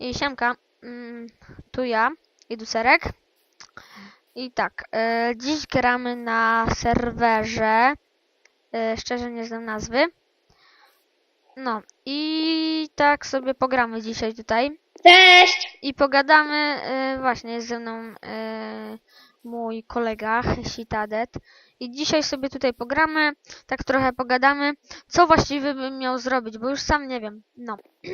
I siemka, mm, tu ja, Iduserek. I tak, e, dziś gramy na serwerze, e, szczerze nie znam nazwy. No i tak sobie pogramy dzisiaj tutaj. Cześć! I pogadamy, e, właśnie jest ze mną e, mój kolega Sitadet. I dzisiaj sobie tutaj pogramy, tak trochę pogadamy, co właściwie bym miał zrobić, bo już sam nie wiem. No.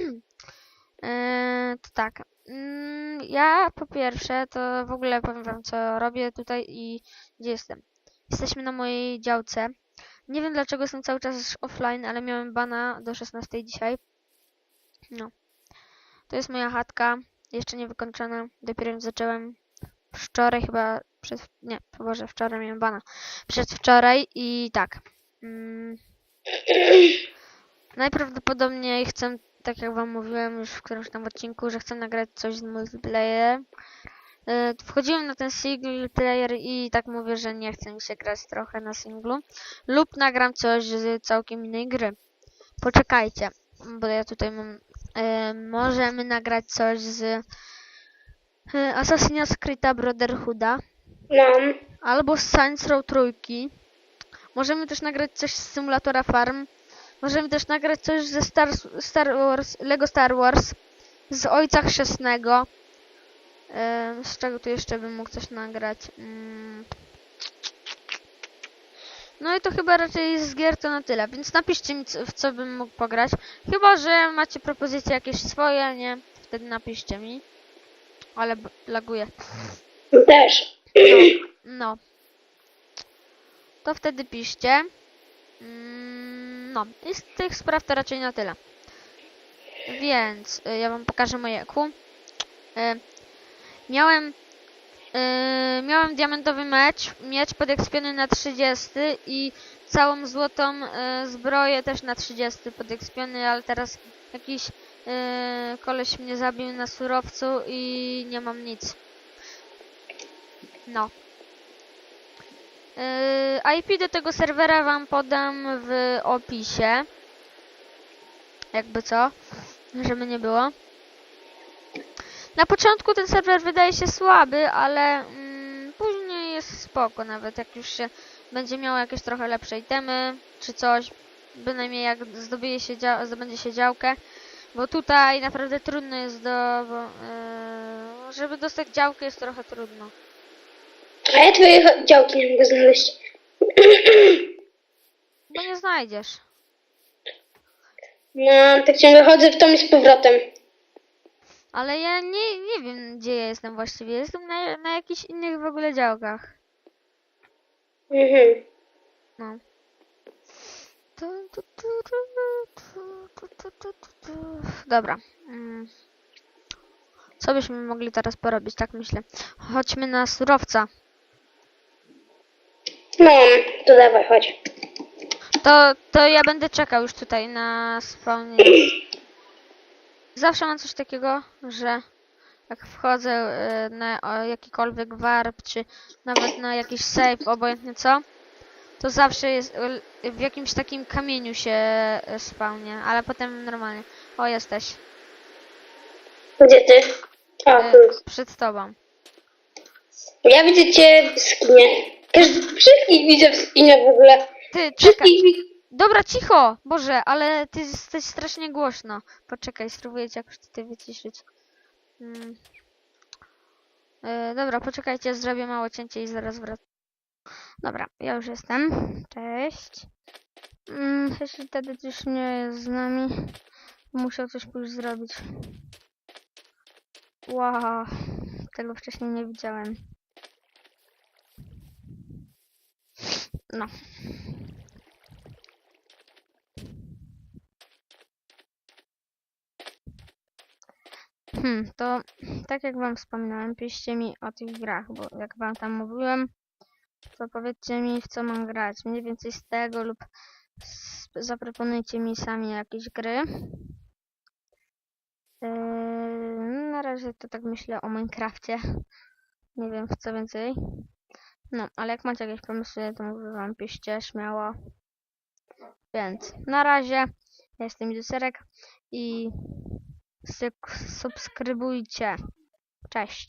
e, to tak. Mm, ja po pierwsze to w ogóle powiem wam co robię tutaj i gdzie jestem. Jesteśmy na mojej działce. Nie wiem dlaczego jestem cały czas offline, ale miałem bana do 16 dzisiaj. No. To jest moja chatka, jeszcze nie wykończona. Dopiero ją zacząłem wczoraj chyba przed... Nie, Boże, wczoraj miałem bana. Przedwczoraj i tak. Mm, najprawdopodobniej chcę, tak jak wam mówiłem już w którymś tam odcinku, że chcę nagrać coś z multiplayer. E, Wchodziłem na ten single player i tak mówię, że nie chce mi się grać trochę na singlu. Lub nagram coś z całkiem innej gry. Poczekajcie, bo ja tutaj mam E, możemy nagrać coś z e, Assassin's Creed'a Brotherhooda No. albo z Saints Row trójki. Możemy też nagrać coś z Simulatora Farm. Możemy też nagrać coś ze Star, Star Wars, Lego Star Wars, z Ojca Chrzestnego. Z czego tu jeszcze bym mógł coś nagrać? Mm. No i to chyba raczej z gier to na tyle, więc napiszcie mi co- w co bym mógł pograć. Chyba, że macie propozycje jakieś swoje, nie? Wtedy napiszcie mi. Ale laguje. Też. No. To wtedy piszcie. Mm, No, i z tych spraw to raczej na tyle. Więc y, ja wam pokażę moje EQ. Y, miałem y, miałem diamentowy miecz, miecz podekspiony na 30 i całą złotą y, zbroję też na 30 podekspiony, ale teraz jakiś y, koleś mnie zabił na surowcu i nie mam nic. No. Yy, IP do tego serwera wam podam w opisie. Jakby co, żeby nie było. Na początku ten serwer wydaje się słaby, ale mm, później jest spoko nawet, jak już się będzie miał jakieś trochę lepsze itemy, czy coś. Bynajmniej jak zdobyje się zdobędzie się działkę. Bo tutaj naprawdę trudno jest do... Bo, yy, żeby dostać działkę jest trochę trudno. A ja twojej działki nie mogę znaleźć. Bo nie znajdziesz. No, tak ciągle chodzę w tom i z powrotem. Ale ja nie, nie wiem, gdzie ja jestem właściwie. Jestem na, na jakichś innych w ogóle działkach. Mhm. No. Tu, tu, tu, tu, tu, tu, tu, tu, tu, tu. Dobra. Mm. Co byśmy mogli teraz porobić, tak myślę. Chodźmy na surowca. No, to dawaj, chodź. To, to ja będę czekał już tutaj na spawnie. Zawsze mam coś takiego, że jak wchodzę e, na o, jakikolwiek warp, czy nawet na jakiś save, obojętnie co, to zawsze jest e, w jakimś takim kamieniu się e, spawnie, ale potem normalnie. O, jesteś. Gdzie ty? O, E, tu przed tobą. Ja widzę cię w skinie. Każdy, wszystkich widzę w skinie w ogóle. Ty, czekaj. Wszystkich widzę. Dobra, cicho! Boże, ale ty jesteś strasznie głośno. Poczekaj, spróbuję cię jakoś tutaj wyciszyć. Mm. E, dobra, poczekajcie, zrobię małe cięcie i zaraz wracam. Dobra, ja już jestem. Cześć. Mm, jeśli wtedy już nie jest z nami, musiał coś pójść zrobić. Wow, tego wcześniej nie widziałem. No. Hmm, to tak jak wam wspominałem, piszcie mi o tych grach, bo jak wam tam mówiłem, to powiedzcie mi w co mam grać. Mniej więcej z tego lub z, zaproponujcie mi sami jakieś gry. Yy, na razie to tak myślę o Minecrafcie. Nie wiem w co więcej. No, ale jak macie jakieś pomysły, to mówię wam piszcie śmiało. Więc na razie, ja jestem Juserek i subskrybujcie. Cześć.